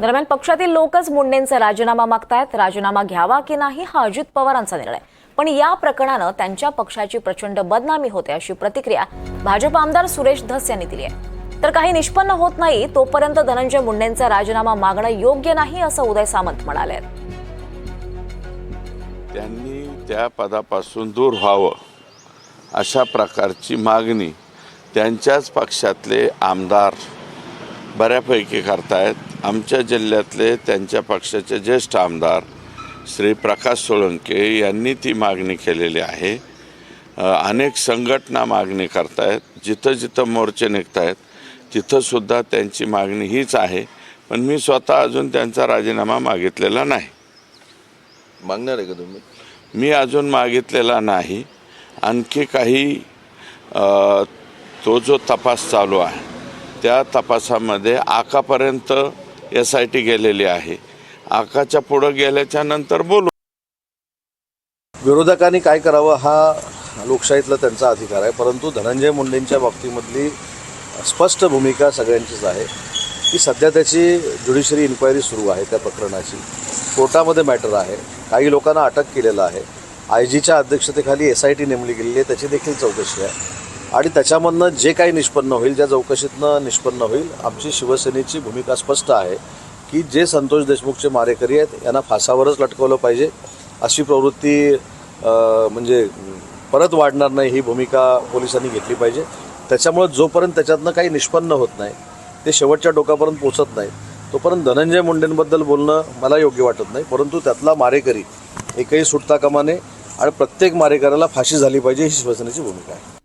दरम्यान पक्षातील लोकच मुंडेंचा राजीनामा मागतायत. राजीनामा घ्यावा की नाही हा अजित पवारांचा निर्णय. पण या प्रकरणानं त्यांच्या पक्षाची प्रचंड बदनामी होते अशी प्रतिक्रिया भाजप आमदार सुरेश धस यांनी दिली आहे. तर काही निष्पन्न होत नाही तोपर्यंत धनंजय मुंडेंचा राजीनामा मागणं योग्य नाही असं उदय सामंत म्हणाले त्यांनी त्या पदापासून दूर व्हावं अशा प्रकारची मागणी त्यांच्याच पक्षातले आमदार बऱ्यापैकी करतायत. आमच्या जिल्ह्यातले त्यांच्या पक्षाचे ज्येष्ठ आमदार श्री प्रकाश सोळंके यांनी ती मागणी केलेली आहे. अनेक संघटना मागणी करतायत जिथं जिथं मोर्चे निघत आहेत तिथंसुद्धा त्यांची मागणी हीच आहे. पण मी स्वतः अजून त्यांचा राजीनामा मागितलेला नाही. मागणार आहे का तुम्ही? मी अजून मागितलेला नाही. आणखी काही तो जो तपास चालू आहे त्या तपासामध्ये आकापर्यंत एस आय टी गेलेली आहे. आकाच्या पुढं गेल्याच्यानंतर बोलू. विरोधकांनी काय करावं हा लोकशाहीतला त्यांचा अधिकार आहे परंतु धनंजय मुंडेंच्या बाबतीमधली स्पष्ट भूमिका सगळ्यांचीच आहे. की सध्या त्याची ज्युडिशरी इन्क्वायरी सुरू आहे त्या प्रकरणाची. कोर्टामध्ये मॅटर आहे. काही लोकांना अटक केलेलं आहे. आय जीच्या अध्यक्षतेखाली एस आय टी नेमली गेलेली आहे. त्याची देखील चौकशी आहे. आणि त्याच्यामधनं जे काही निष्पन्न होईल ज्या चौकशीतनं निष्पन्न होईल आमची शिवसेनेची भूमिका स्पष्ट आहे की जे संतोष देशमुखचे मारेकरी आहेत यांना फासावरच लटकवलं पाहिजे. अशी प्रवृत्ती म्हणजे परत वाढणार नाही ही भूमिका पोलिसांनी घेतली पाहिजे. त्याच्यामुळे जोपर्यंत त्याच्यातनं काही निष्पन्न होत नाही ते शेवटच्या टोकापर्यंत पोचत नाही तोपर्यंत धनंजय मुंडेंबद्दल बोलणं मला योग्य वाटत नाही. परंतु त्यातला मारेकरी एकही सुटता कामा नये आणि प्रत्येक मारेकऱ्याला फाशी झाली पाहिजे ही शिवसेनेची भूमिका आहे.